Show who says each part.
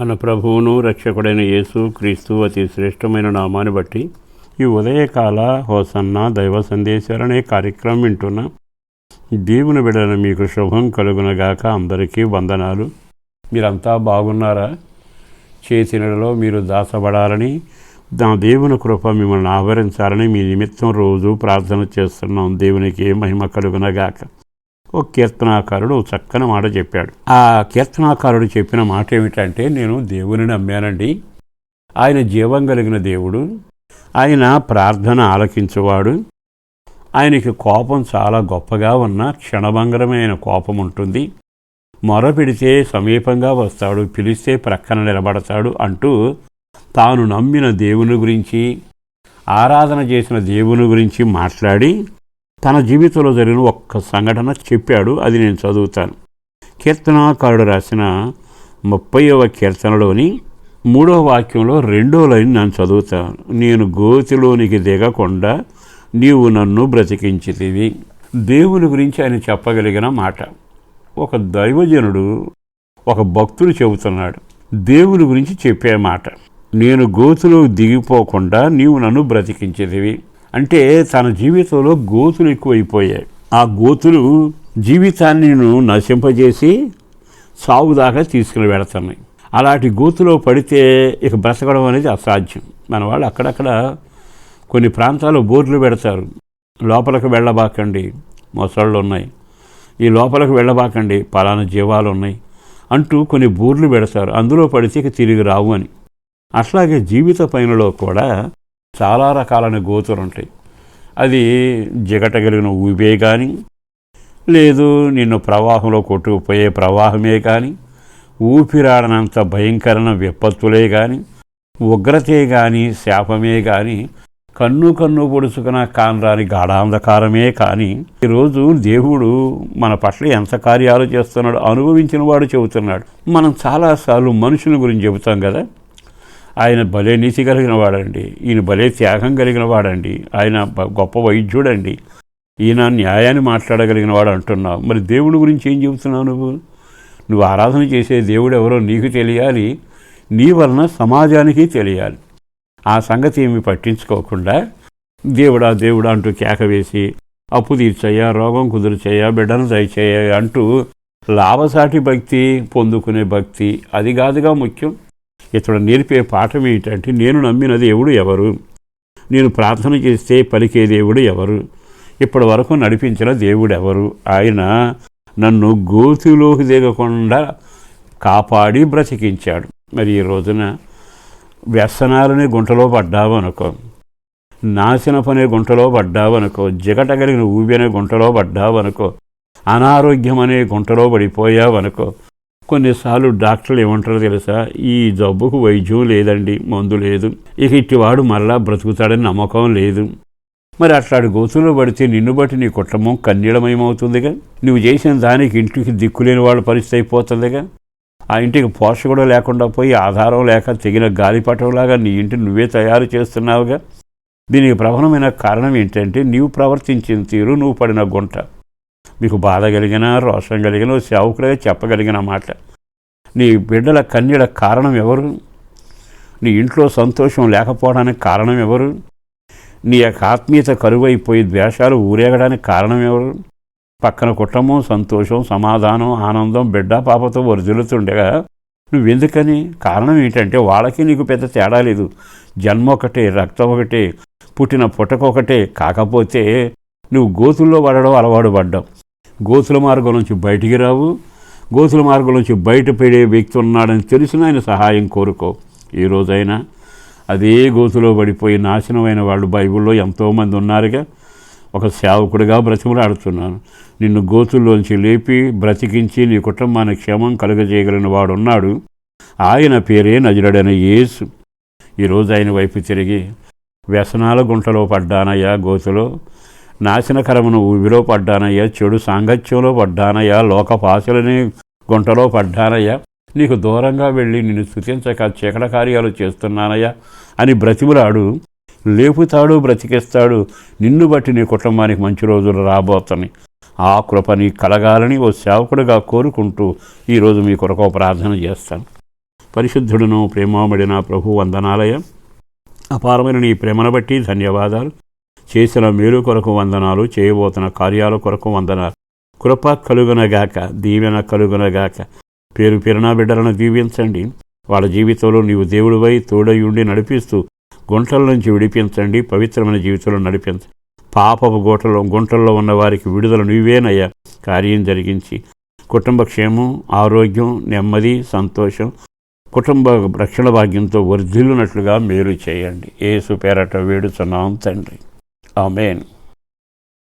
Speaker 1: మన ప్రభువును రక్షకుడైన యేసు క్రీస్తు అతి శ్రేష్టమైన నామాన్ని బట్టి ఈ ఉదయకాల హోసన్న దైవ సందేశాలు అనే కార్యక్రమం వింటున్న. దేవుని బిడ్డన మీకు శుభం కలుగునగాక అందరికీ వందనాలు. మీరంతా బాగున్నారా? చేసినలో మీరు దాసబడాలని నా దేవుని కృప మిమ్మల్ని ఆవరించాలని మీ నిమిత్తం రోజు ప్రార్థన చేస్తున్నాం. దేవునికి మహిమ కలుగునగాక. ఓ కీర్తనాకారుడు చక్కని మాట చెప్పాడు. ఆ కీర్తనాకారుడు చెప్పిన మాట ఏమిటంటే నేను దేవుని నమ్మానండి. ఆయన జీవం కలిగిన దేవుడు. ఆయన ప్రార్థన ఆలకించేవాడు. ఆయనకి కోపం చాలా గొప్పగా ఉన్న క్షణభంగరమైన కోపం ఉంటుంది. మొర పెడితే సమీపంగా వస్తాడు పిలిస్తే ప్రక్కన నిలబడతాడు అంటూ తాను నమ్మిన దేవుని గురించి ఆరాధన చేసిన దేవుని గురించి మాట్లాడి తన జీవితంలో జరిగిన ఒక్క సంఘటన చెప్పాడు. అది నేను చదువుతాను. కీర్తనాకారుడు రాసిన ముప్పైవ కీర్తనలోని మూడవ వాక్యంలో రెండో లైన్ నేను చదువుతాను. నేను గోతిలోనికి దిగకుండా నీవు నన్ను బ్రతికించితివి. దేవుని గురించి ఆయన చెప్పగలిగిన మాట. ఒక దైవజనుడు ఒక భక్తుడు చెబుతున్నాడు. దేవుని గురించి చెప్పే మాట. నేను గోతులో దిగిపోకుండా నీవు నన్ను బ్రతికించేదివి అంటే తన జీవితంలో గోతులు ఎక్కువైపోయాయి. ఆ గోతులు జీవితాన్ని నశింపజేసి సాగుదాకా తీసుకుని వెళుతున్నాయి. అలాంటి గోతులో పడితే ఇక బ్రతకడం అనేది అసాధ్యం. మన వాళ్ళు అక్కడక్కడ కొన్ని ప్రాంతాల్లో బోర్లు పెడతారు. లోపలికి వెళ్ళబాకండి మొసళ్ళు ఉన్నాయి. ఈ లోపలికి వెళ్ళబాకండి పలానా జీవాలు ఉన్నాయి అంటూ కొన్ని బోర్లు పెడతారు. అందులో పడితే ఇక తిరిగి రావు అని. అట్లాగే జీవిత పైనలో కూడా చాలా రకాలైన గోతులు ఉంటాయి. అది జిగటగలిగిన ఊబే కానీ లేదు నిన్ను ప్రవాహంలో కొట్టుకుపోయే ప్రవాహమే కానీ ఊపిరాడనంత భయంకరమైన విపత్తులే కానీ ఉగ్రతే కానీ శాపమే కానీ కన్ను కన్ను పొడుచుకున్న కానరాని గాఢాంధకారమే కానీ ఈరోజు దేవుడు మన పట్ల ఎంత కార్యాలు చేస్తున్నాడు అనుభవించిన వాడు చెబుతున్నాడు. మనం చాలాసార్లు మనుషుల గురించి చెబుతాం కదా. ఆయన భలే నీతి కలిగిన వాడండి. ఈయన భలే త్యాగం కలిగిన వాడండి. ఆయన గొప్ప వైద్యుడండి. ఈయన న్యాయాన్ని మాట్లాడగలిగిన వాడు అంటున్నావు. మరి దేవుడి గురించి ఏం చెబుతున్నావు నువ్వు? నువ్వు ఆరాధన చేసే దేవుడు ఎవరో నీకు తెలియాలి. నీ వలన సమాజానికి తెలియాలి. ఆ సంగతి ఏమి పట్టించుకోకుండా దేవుడా దేవుడా అంటూ కేక వేసి అప్పు తీర్చయ్యా రోగం కుదురుచయ్యా బిడ్డను దయచేయ అంటూ లాభసాటి భక్తి పొందుకునే భక్తి అది కాదుగా ముఖ్యం. ఇతడు నేర్పే పాఠం ఏంటంటే నేను నమ్మిన దేవుడు ఎవరు? నేను ప్రార్థన చేస్తే పలికే దేవుడు ఎవరు? ఇప్పటి వరకు నడిపించిన దేవుడు ఎవరు? ఆయన నన్ను గోతిలోకి దిగకుండా కాపాడి బ్రతికించాడు. మరి ఈ రోజున వ్యసనాలనే గుంటలో పడ్డావు అనుకో నాశనపనే గుంటలో పడ్డావు అనుకో జిగట కలిగిన ఊబి గుంటలో పడ్డావు అనుకో అనారోగ్యం అనే గుంటలో పడిపోయావు అనుకో కొన్నిసార్లు డాక్టర్లు ఏమంటారో తెలుసా? ఈ జబ్బుకు వైద్యం లేదండి మందు లేదు. ఇక ఇట్టివాడు మరలా బ్రతుకుతాడని నమ్మకం లేదు. మరి అట్లాంటి గోతులో పడితే నిన్ను బట్టి నీ కుటుంబం కన్నీళమయమవుతుందిగా నువ్వు చేసిన దానికి ఇంటికి దిక్కులేని వాళ్ళ పరిస్థితి అయిపోతుందిగా? ఆ ఇంటికి పోషకుడు లేకుండా పోయి ఆధారం లేక తెగిన గాలిపటంలాగా నీ ఇంటిని నువ్వే తయారు చేస్తున్నావుగా? దీనికి ప్రధానమైన కారణం ఏంటంటే నీవు ప్రవర్తించిన తీరు నువ్వు పడిన గుంట. మీకు బాధ కలిగిన రోషం కలిగిన ఓ సేవకుడిగా చెప్పగలిగిన మాట. నీ బిడ్డల కన్నీడ కారణం ఎవరు? నీ ఇంట్లో సంతోషం లేకపోవడానికి కారణం ఎవరు? నీ యొక్క ఆత్మీయత కరువైపోయి ద్వేషాలు ఊరేగడానికి కారణం ఎవరు? పక్కన కుటుంబం సంతోషం సమాధానం ఆనందం బిడ్డ పాపతో వరుజులుతుండగా నువ్వెందుకని? కారణం ఏంటంటే వాళ్ళకి నీకు పెద్ద తేడా లేదు. జన్మ ఒకటే రక్తం ఒకటే పుట్టిన పుట్టకొకటే. కాకపోతే నువ్వు గోతుల్లో పడడం అలవాటు పడ్డావు. గోతుల మార్గం నుంచి బయటికి రావు. గోతుల మార్గం నుంచి బయటపడే వ్యక్తి ఉన్నాడని తెలిసిన ఆయన సహాయం కోరుకో. ఈ రోజైనా అదే గోతులో పడిపోయి నాశనమైన వాళ్ళు బైబిల్లో ఎంతోమంది ఉన్నారుగా. ఒక సేవకుడిగా బ్రతిమలాడుతున్నాను. నిన్ను గోతుల్లోంచి లేపి బ్రతికించి నీ కుటుంబాన్ని క్షేమం కలుగజేయగలిగిన వాడు ఉన్నాడు ఆయన పేరే నజరుడైన యేసు. ఈరోజు ఆయన వైపు తిరిగి వ్యసనాల గుంటలో పడ్డానయ్యా గోతులో. నాశనకరమును ఊబిలో పడ్డానయ్యా చెడు సాంగత్యంలో పడ్డానయ్యా లోకపాశలని గుంటలో పడ్డానయ్యా నీకు దూరంగా వెళ్ళి నిన్ను స్థుతించక చీకట కార్యాలు చేస్తున్నానయ్యా అని బ్రతిములాడు. లేపుతాడు బ్రతికిస్తాడు. నిన్ను బట్టి నీ కుటుంబానికి మంచి రోజులు రాబోతున్నాయి. ఆ కృపని కలగాలని ఓ సేవకుడిగా కోరుకుంటూ ఈరోజు మీ కొరకు ప్రార్థన చేస్తాను. పరిశుద్ధుడును ప్రేమబడిన ప్రభు వందనాలయ అపారమైన నీ ప్రేమను బట్టి ధన్యవాదాలు. చేసిన మేలు కొరకు వందనాలు చేయబోతున్న కార్యాల కొరకు వందనాలు. కృప కలుగునగాక దీవెన కలుగునగాక. పేరు పేరున బిడ్డలను దీవించండి. వాళ్ళ జీవితంలో నీవు దేవుడివై తోడయుండి నడిపిస్తూ గుంటల నుంచి విడిపించండి పవిత్రమైన జీవితంలో నడిపించండి పాపపు గోటలో గుంటల్లో ఉన్న వారికి విడుదల నీవేనయ్యా కార్యం జరిగించి కుటుంబ క్షేమం ఆరోగ్యం నెమ్మది సంతోషం కుటుంబ రక్షణ భాగ్యంతో వర్ధిల్లునట్లుగా మేలు చేయండి. ఏసు పేరట వేడుచున్నాం తండ్రి. Amen.